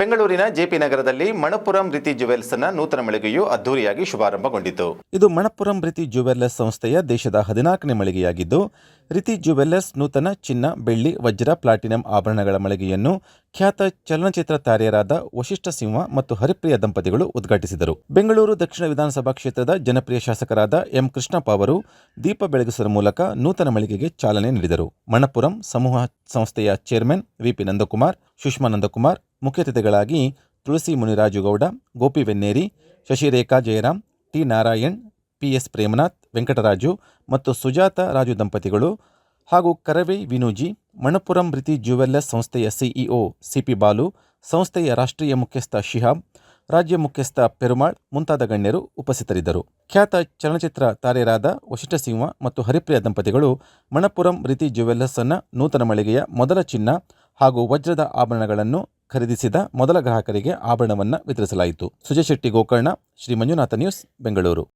ಬೆಂಗಳೂರಿನ ಜೆಪಿ ನಗರದಲ್ಲಿ ಮಣಪುರಂ ರೀತಿ ಜುವೆಲ್ಸ್ನ ನೂತನ ಮಳಿಗೆಯು ಅದ್ದೂರಿಯಾಗಿ ಶುಭಾರಂಭಗೊಂಡಿತು. ಇದು ಮಣಪುರಂ ರೀತಿ ಜುವೆಲ್ಲರ್ಸ್ ಸಂಸ್ಥೆಯ ದೇಶದ ಹದಿನಾಲ್ಕನೇ ಮಳಿಗೆಯಾಗಿದ್ದು, ರೀತಿ ಜುವೆಲ್ಲರ್ಸ್ ನೂತನ ಚಿನ್ನ, ಬೆಳ್ಳಿ, ವಜ್ರ, ಪ್ಲಾಟಿನಂ ಆಭರಣಗಳ ಮಳಿಗೆಯನ್ನು ಖ್ಯಾತ ಚಲನಚಿತ್ರ ತಾರೆಯರಾದ ವಶಿಷ್ಠ ಸಿಂಹ ಮತ್ತು ಹರಿಪ್ರಿಯ ದಂಪತಿಗಳು ಉದ್ಘಾಟಿಸಿದರು. ಬೆಂಗಳೂರು ದಕ್ಷಿಣ ವಿಧಾನಸಭಾ ಕ್ಷೇತ್ರದ ಜನಪ್ರಿಯ ಶಾಸಕರಾದ ಎಂ. ಕೃಷ್ಣಪ್ಪ ಅವರು ದೀಪ ಬೆಳಗಿಸುವ ಮೂಲಕ ನೂತನ ಮಳಿಗೆಗೆ ಚಾಲನೆ ನೀಡಿದರು. ಮಣಪುರಂ ಸಮೂಹ ಸಂಸ್ಥೆಯ ಚೇರ್ಮನ್ ವಿಪಿ ನಂದಕುಮಾರ್, ಸುಷ್ಮಾ ನಂದಕುಮಾರ್ ಮುಖ್ಯ ಅತಿಥಿಗಳಾಗಿ ತುಳಸಿ ಮುನಿರಾಜುಗೌಡ, ಗೋಪಿ ವೆನ್ನೇರಿ, ಶಶಿರೇಖಾ ಜಯರಾಮ್ ಟಿ ನಾರಾಯಣ್, ಪಿಎಸ್ ಪ್ರೇಮನಾಥ್, ವೆಂಕಟರಾಜು ಮತ್ತು ಸುಜಾತ ರಾಜು ದಂಪತಿಗಳು ಹಾಗೂ ಕರವೇ ವಿನೂಜಿ, ಮಣಪುರಂ ರೀತಿ ಜ್ಯುವೆಲ್ಲರ್ಸ್ ಸಂಸ್ಥೆಯ ಸಿಇಒ ಸಿಪಿ ಬಾಲು, ಸಂಸ್ಥೆಯ ರಾಷ್ಟ್ರೀಯ ಮುಖ್ಯಸ್ಥ ಶಿಹಾಬ್, ರಾಜ್ಯ ಮುಖ್ಯಸ್ಥ ಪೆರುಮಾಳ್ ಮುಂತಾದ ಗಣ್ಯರು ಉಪಸ್ಥಿತರಿದ್ದರು. ಖ್ಯಾತ ಚಲನಚಿತ್ರ ತಾರೆಯರಾದ ವಶಿಷ್ಠ ಸಿಂಹ ಮತ್ತು ಹರಿಪ್ರಿಯ ದಂಪತಿಗಳು ಮಣಪುರಂ ರೀತಿ ಜ್ಯುವೆಲ್ಲರ್ಸ್ ಅನ್ನ ನೂತನ ಮಳಿಗೆಯ ಮೊದಲ ಚಿನ್ನ ಹಾಗೂ ವಜ್ರದ ಆಭರಣಗಳನ್ನು ಖರೀದಿಸಿದ ಮೊದಲ ಗ್ರಾಹಕರಿಗೆ ಆಭರಣವನ್ನು ವಿತರಿಸಲಾಯಿತು. ಸುಜಯ್ ಶೆಟ್ಟಿ ಗೋಕರ್ಣ ಶ್ರೀ ಮಂಜುನಾಥ ನ್ಯೂಸ್ ಬೆಂಗಳೂರು.